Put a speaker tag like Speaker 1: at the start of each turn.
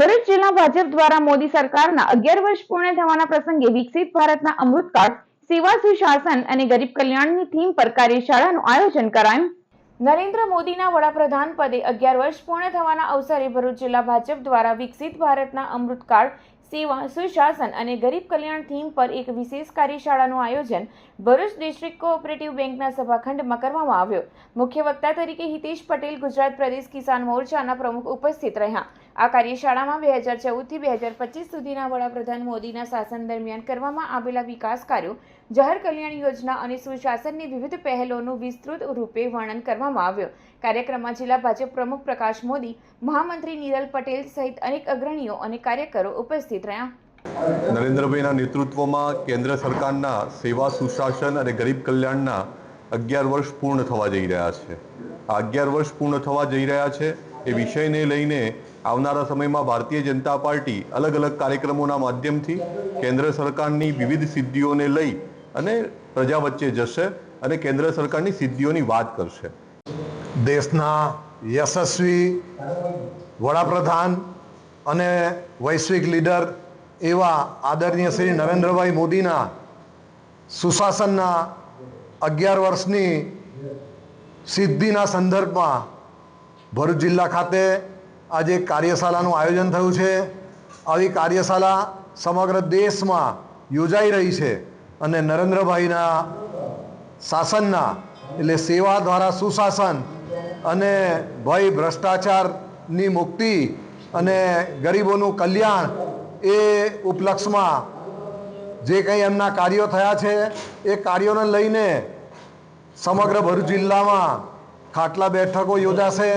Speaker 1: ભરૂચ જિલ્લા ભાજપ દ્વારા મોદી સરકારના અગિયાર વર્ષ પૂર્ણ થવાના પ્રસંગે વિકસિત ભારતના અમૃતકાળ સેવા સુશાસન અને ગરીબ કલ્યાણની થીમ પર કાર્યશાળાનું આયોજન કરાયું. નરેન્દ્ર મોદીના વડાપ્રધાન પદે અગિયાર વર્ષ પૂર્ણ થવાના અવસરે ભરૂચ જિલ્લા ભાજપ દ્વારા વિકસિત ભારતના અમૃતકાળ સેવા સુશાસન અને ગરીબ કલ્યાણ થીમ પર એક વિશેષ કાર્યશાળાનું આયોજન ભરૂચ ડિસ્ટ્રિક્ટ કોઓપરેટિવ બેંકના સભાખંડમાં કરવામાં આવ્યો. મુખ્ય વક્તા તરીકે હિતેશ પટેલ ગુજરાત પ્રદેશ કિસાન મોરચાના પ્રમુખ ઉપસ્થિત રહ્યા. આ કાર્યશાળામાં બે હજાર ચૌદથી બે હજાર પચીસ સુધીના વડાપ્રધાન મોદીના શાસન દરમિયાન કરવામાં આવેલા વિકાસ કાર્યો જાહેર કલ્યાણ યોજના અને સુશાસનની વિવિધ પહેલોનું વિસ્તૃત રૂપે વર્ણન કરવામાં આવ્યું. કાર્યક્રમમાં જિલ્લા ભાજપ પ્રમુખ પ્રકાશ મોદી, મહામંત્રી નીરલ પટેલ સહિત અનેક અગ્રણીઓ અને કાર્યકરો ઉપસ્થિત રહ્યા.
Speaker 2: નરેન્દ્રભાઈના નેતૃત્વમાં કેન્દ્ર સરકારના સેવા સુશાસન અને ગરીબ કલ્યાણના અગિયાર વર્ષ પૂર્ણ થવા જઈ રહ્યા છે. આ અગિયાર વર્ષ પૂર્ણ થવા જઈ રહ્યા છે એ વિષયને લઈને આવનારા સમયમાં ભારતીય જનતા પાર્ટી અલગ અલગ કાર્યક્રમોના માધ્યમથી કેન્દ્ર સરકારની વિવિધ સિદ્ધિઓને લઈ અને પ્રજા વચ્ચે જશે અને કેન્દ્ર સરકારની સિદ્ધિઓની વાત કરશે.
Speaker 3: દેશના યશસ્વી વડાપ્રધાન અને વૈશ્વિક લીડર એવા આદરણીય શ્રી નરેન્દ્રભાઈ મોદીના સુશાસનના અગિયાર વર્ષની સિદ્ધિના સંદર્ભમાં ભરૂચ જિલ્લા ખાતે આજે કાર્યશાળાનું આયોજન થયું છે. આવી કાર્યશાળા સમગ્ર દેશમાં યોજાઈ રહી છે અને નરેન્દ્રભાઈના શાસનના, એટલે સેવા દ્વારા સુશાસન અને ભય, ભ્રષ્ટાચારની મુક્તિ અને ગરીબોનું કલ્યાણ એ ઉપલક્ષમાં જે કંઈ એમના કાર્યો થયા છે એ કાર્યોને લઈને સમગ્ર ભરૂચ જિલ્લામાં ખાટલા બેઠકો યોજાશે.